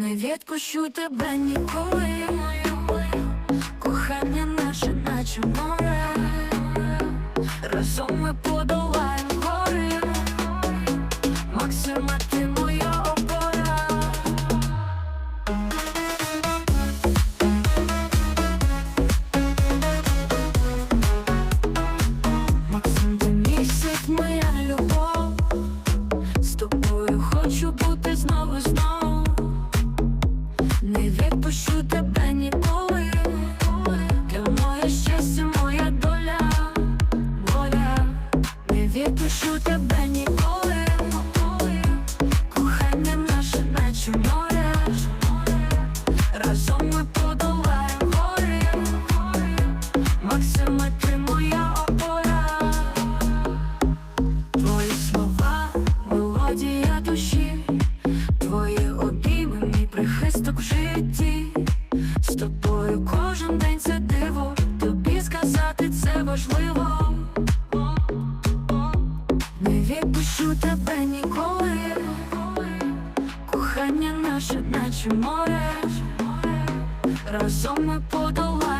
Не відпущу тебе ніколи, кохання наше, наче море, разом ми подолаємо гори, Максима, ти моя опора. Максим, ти світ, моя любов, з тобою хочу бути знову знову. Не відпущу тебе ніколи, для моє щастя, моя доля, воля, не відпущу тебе ніколи, кохання наше, наче море, разом ми подолаємо гори, Максима, ти моя опора, твої слова, мелодія душі. Прихисток в житті. З тобою кожен день це диво. Тобі сказати це важливо. Не відпущу тебе ніколи. Кохання наше, наче море. Разом ми подолаємо